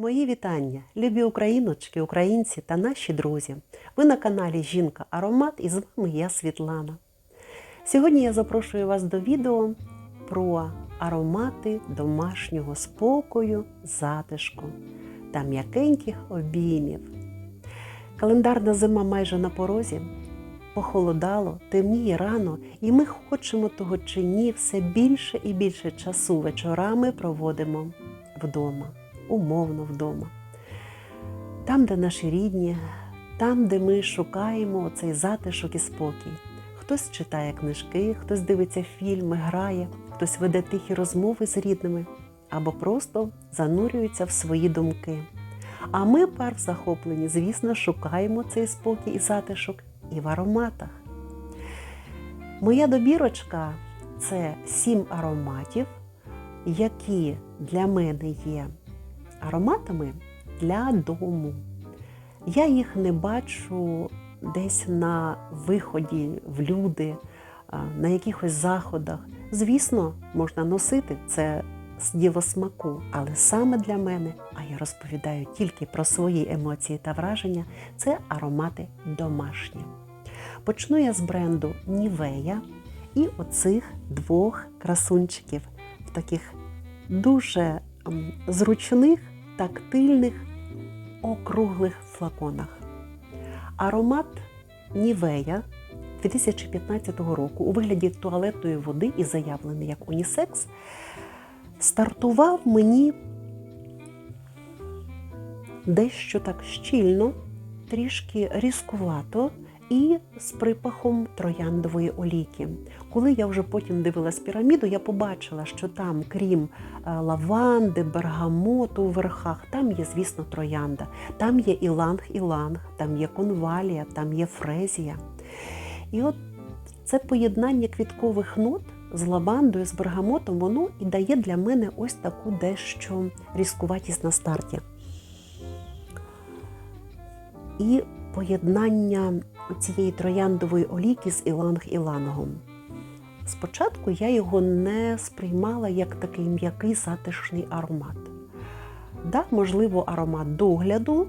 Мої вітання, любі україночки, українці та наші друзі. Ви на каналі Жінка Аромат і з вами я Світлана. Сьогодні я запрошую вас до відео про аромати домашнього спокою, затишку та м'якеньких обіймів. Календарна зима майже на порозі. Похолодало, темніє рано, і ми хочемо того чи ні, все більше і більше часу вечорами проводимо вдома, умовно вдома. Там, де наші рідні, там, де ми шукаємо цей затишок і спокій. Хтось читає книжки, хтось дивиться фільми, грає, хтось веде тихі розмови з рідними або просто занурюється в свої думки. А ми, пар в захопленні, звісно, шукаємо цей спокій і затишок і в ароматах. Моя добірочка це сім ароматів, які для мене є ароматами для дому. Я їх не бачу десь на виході в люди, на якихось заходах. Звісно, можна носити це з ділосмаку, але саме для мене, а я розповідаю тільки про свої емоції та враження, це аромати домашні. Почну я з бренду Нівея і оцих двох красунчиків в таких дуже зручних, тактильних, округлих флаконах. Аромат Нівея 2015 року у вигляді туалетної води і заявлений як унісекс, стартував мені дещо так щільно, трішки різкувато і з припахом трояндової олійки. Коли я вже потім дивилась піраміду, я побачила, що там, крім лаванди, бергамоту у верхах, там є, звісно, троянда, там є іланг-іланг, там є конвалія, там є фрезія. І от це поєднання квіткових нот з лавандою, з бергамотом, воно і дає для мене ось таку дещо різкуватість на старті. І поєднання цієї трояндової олійки з іланг-ілангом. Спочатку я його не сприймала як такий м'який затишний аромат. Да, можливо, аромат догляду,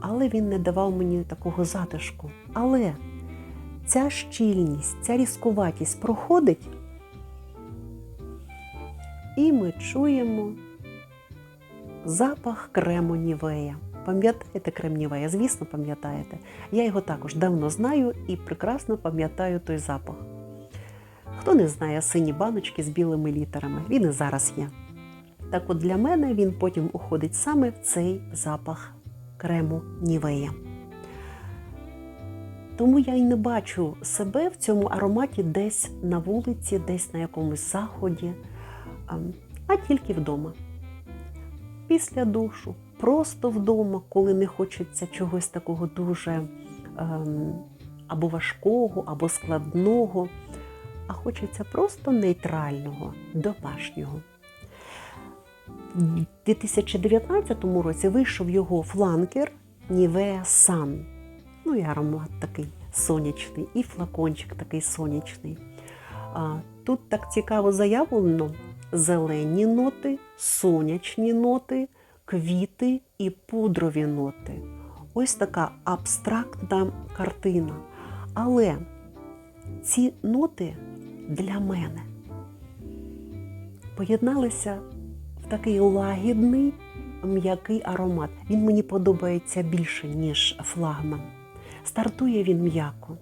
але він не давав мені такого затишку. Але ця щільність, ця різкуватість проходить, і ми чуємо запах крему Нівея. Пам'ятаєте крем Нівея? Звісно, пам'ятаєте. Я його також давно знаю і прекрасно пам'ятаю той запах. Хто не знає сині баночки з білими літерами, він і зараз є. Так от для мене він потім уходить саме в цей запах крему Нівея. Тому я й не бачу себе в цьому ароматі десь на вулиці, десь на якомусь заході, а тільки вдома. Після душу, просто вдома, коли не хочеться чогось такого дуже ем, або важкого, або складного, а хочеться просто нейтрального, домашнього. У 2019 році вийшов його фланкер Nivea Sun. Ну і аромат такий сонячний, і флакончик такий сонячний. Тут так цікаво заявлено: зелені ноти, сонячні ноти, квіти і пудрові ноти. Ось така абстрактна картина. Але ці ноти для мене поєдналися в такий лагідний, м'який аромат. Він мені подобається більше, ніж флагман. Стартує він м'яко.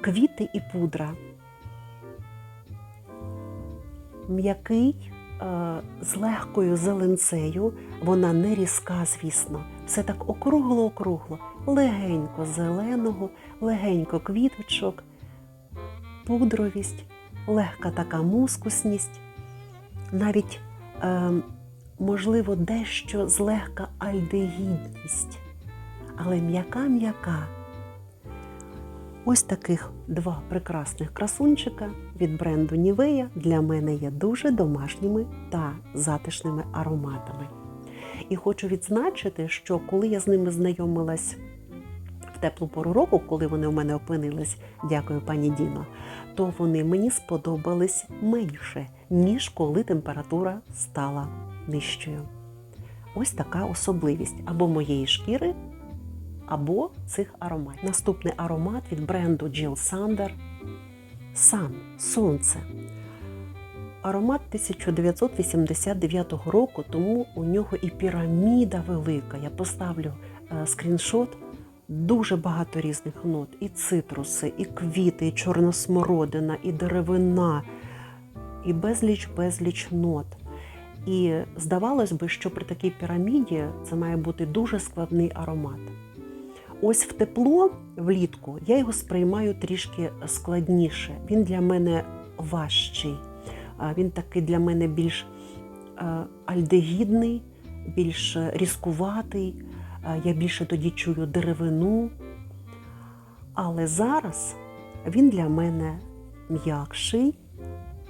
Квіти і пудра. М'який з легкою зеленцею, вона не різка, звісно, все так округло-округло, легенько зеленого, легенько квіточок, пудровість, легка така мускусність, навіть, е, можливо, дещо злегка альдегідність, але м'яка-м'яка. Ось таких два прекрасних красунчика від бренду Нівея для мене є дуже домашніми та затишними ароматами. І хочу відзначити, що коли я з ними знайомилась в теплу пору року, коли вони у мене опинились, дякую пані Діно, то вони мені сподобались менше, ніж коли температура стала нижчою. ось така особливість або моєї шкіри, або цих ароматів. Наступний аромат від бренду Jill Sander Sun Сонце. Аромат 1989 року, тому у нього і піраміда велика. Я поставлю е, скріншот. Дуже багато різних нот: і цитруси, і квіти, і чорносмородина, і деревина, і безліч-безліч нот. І здавалось би, що при такій піраміді це має бути дуже складний аромат. Ось в тепло влітку я його сприймаю трішки складніше. Він для мене важчий. Він такий для мене більш е, альдегідний, більш різкуватий. Е, Я більше тоді чую деревину. Але зараз він для мене м'якший,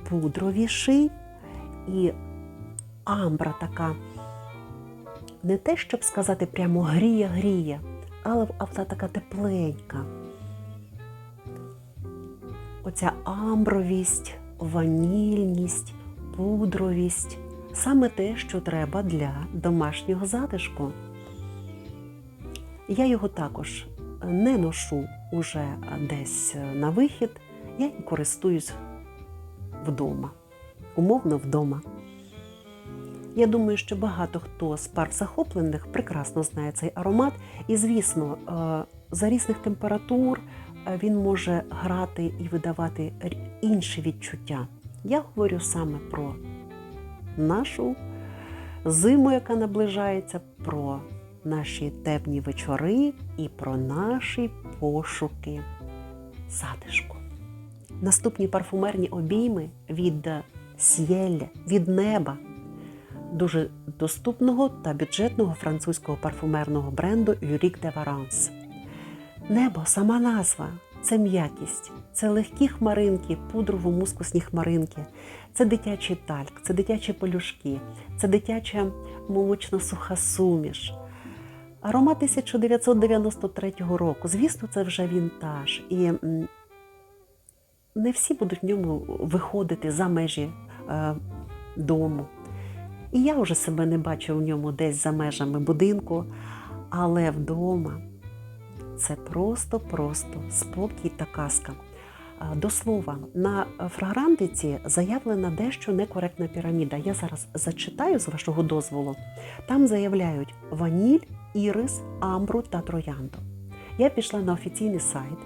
пудровіший і амбра така, не те, щоб сказати, прямо гріє-гріє, але вона така тепленька. Оця амбровість, ванільність, пудровість саме те, що треба для домашнього затишку. Я його також не ношу уже десь на вихід, я їм користуюсь вдома, умовно вдома. Я думаю, що багато хто з пар захоплених прекрасно знає цей аромат, і, звісно, е, за різних температур е, він може грати і видавати інші відчуття. Я говорю саме про нашу зиму, яка наближається, про наші темні вечори і про наші пошуки затишку. Наступні парфумерні обійми від Сієль, від неба дуже доступного та бюджетного французького парфумерного бренду Юрік де Варанс. Небо, сама назва це м'якість, це легкі хмаринки, пудрово-мускусні хмаринки, це дитячий тальк, це дитячі полюшки, це дитяча молочно-суха суміш. Аромат 1993 року. Звісно, це вже вінтаж. І не всі будуть в ньому виходити за межі е, дому. І я вже себе не бачу в ньому десь за межами будинку, але вдома це просто-просто спокій та казка. До слова, на фрагрантиці заявлена дещо некоректна піраміда. Я зараз зачитаю з вашого дозволу. Там заявляють ваніль, ірис, амбру та троянду. Я пішла на офіційний сайт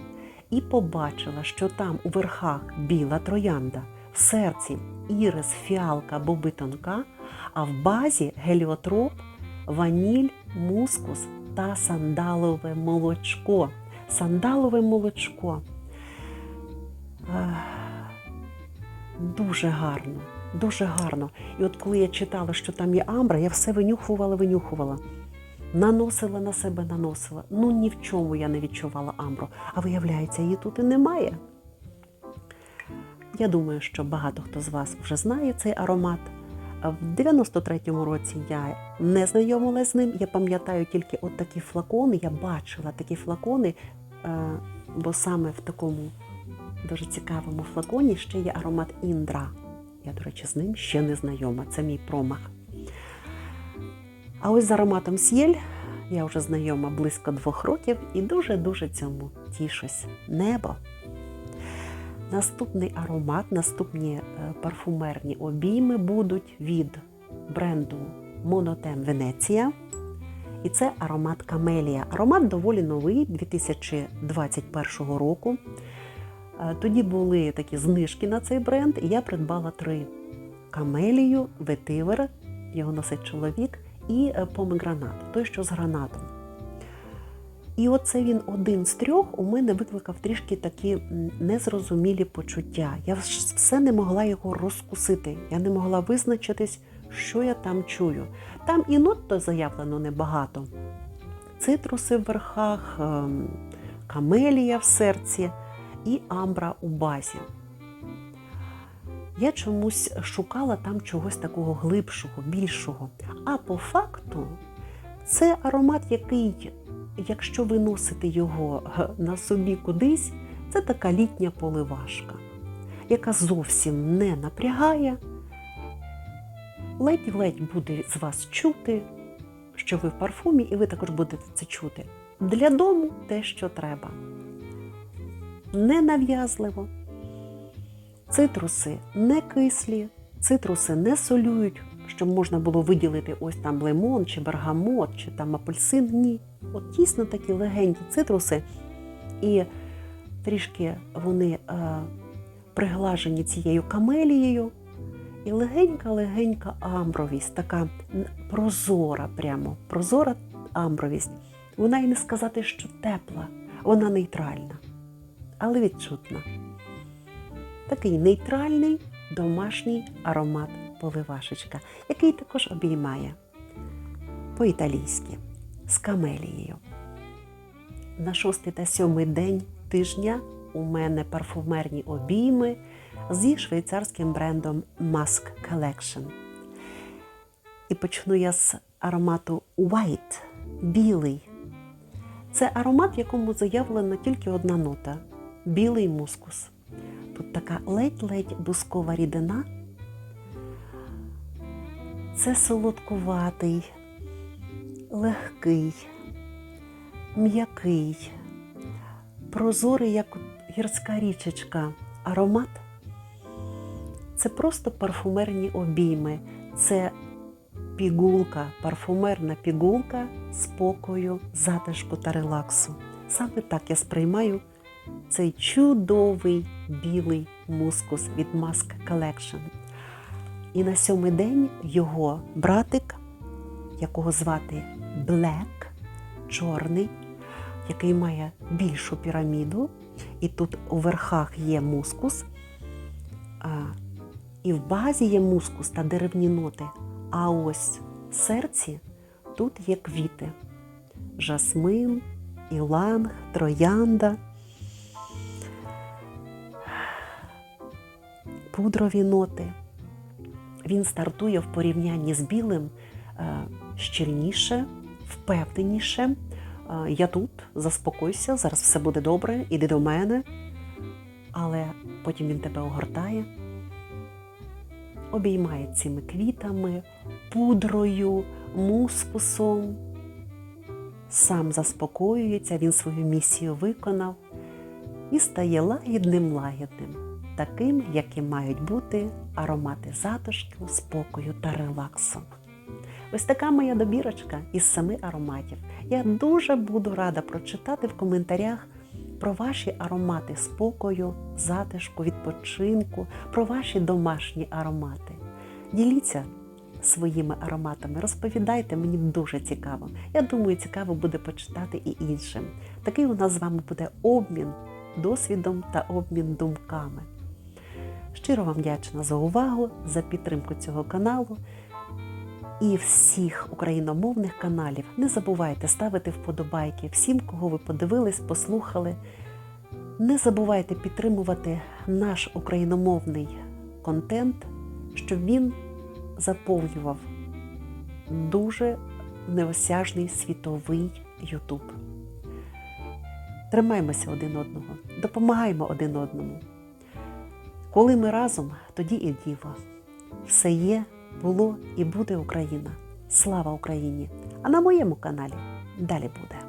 і побачила, що там у верхах біла троянда, в серці ірис, фіалка, боби тонка, а в базі геліотроп, ваніль, мускус та сандалове молочко. Сандалове молочко. Дуже гарно, дуже гарно. І от коли я читала, що там є амбра, я все винюхувала, винюхувала. Наносила на себе, наносила. Ну ні в чому я не відчувала амбру. А виявляється, її тут і немає. Я думаю, що багато хто з вас вже знає цей аромат. В 93-му році я не знайомилася з ним. Я пам'ятаю тільки от такі флакони. Я бачила такі флакони, е, бо саме в такому дуже цікавому флаконі ще є аромат Індра. Я, до речі, з ним ще не знайома. Це мій промах. А ось з ароматом С'єль я вже знайома близько двох років і дуже-дуже цьому тішусь. Небо. Наступний аромат, наступні е, парфумерні обійми будуть від бренду Монотем Венеція. І це аромат Камелія. Аромат доволі новий 2021 року. Е, Тоді були такі знижки на цей бренд, і я придбала три: камелію, ветивер, його носить чоловік, і е, помегранат, той, що з гранатом. І оце він один з трьох у мене викликав трішки такі незрозумілі почуття. Я все не могла його розкусити. Я не могла визначитись, що я там чую. Там і нот то заявлено небагато. Цитруси в верхах, ем, камелія в серці і амбра у базі. Я чомусь шукала там чогось такого глибшого, більшого. А по факту це аромат, який, якщо ви носите його на собі кудись, це така літня поливашка, яка зовсім не напрягає, ледь-ледь буде з вас чути, що ви в парфумі, і ви також будете це чути. Для дому те, що треба. Ненав'язливо. Цитруси не кислі, цитруси не солюють, щоб можна було виділити ось там лимон, чи бергамот, чи там апельсин. Ні. От дійсно такі легенькі цитруси, і трішки вони е, приглажені цією камелією. І легенька-легенька амбровість, така прозора, прямо прозора амбровість. Вона і не сказати, що тепла, вона нейтральна, але відчутна. Такий нейтральний домашній аромат поливашечка, який також обіймає по-італійськи з камелією. На шостий та сьомий день тижня у мене парфумерні обійми зі швейцарським брендом Mask Collection. І почну я з аромату White, білий. Це аромат, в якому заявлена тільки одна нота білий мускус. Тут така ледь-ледь бускова рідина. Це солодкуватий, легкий, м'який, прозорий, як гірська річечка, аромат. Це просто парфумерні обійми, це пігулка, парфумерна пігулка спокою, затишку та релаксу. Саме так я сприймаю цей чудовий білий мускус від Mask Collection. І на сьомий день його братик, якого звати Black, чорний, який має більшу піраміду, і тут у верхах є мускус. А, і в базі є мускус та деревні ноти. А ось в серці тут є квіти: жасмин, іланг, троянда, пудрові ноти. Він стартує в порівнянні з білим е, щільніше, впевненіше. Е, Я тут, заспокойся, зараз все буде добре, іди до мене. Але потім він тебе огортає обіймає цими квітами, пудрою, мускусом. Сам заспокоюється, він свою місію виконав і стає лагідним лагідним, таким, яким мають бути аромати затишку, спокою та релаксу. Ось така моя добірочка із семи ароматів. Я дуже буду рада прочитати в коментарях про ваші аромати спокою, затишку, відпочинку, про ваші домашні аромати. Діліться своїми ароматами, розповідайте, мені дуже цікаво. Я думаю, цікаво буде почитати і іншим. Такий у нас з вами буде обмін досвідом та обмін думками. Щиро вам вдячна за увагу, за підтримку цього каналу і всіх україномовних каналів. Не забувайте ставити вподобайки всім, кого ви подивились, послухали. Не забувайте підтримувати наш україномовний контент, щоб він заповнював дуже неосяжний світовий Ютуб. Тримаймося один одного, допомагаємо один одному. Коли ми разом, тоді і діва. Все є, було і буде Україна. Слава Україні! А на моєму каналі далі буде.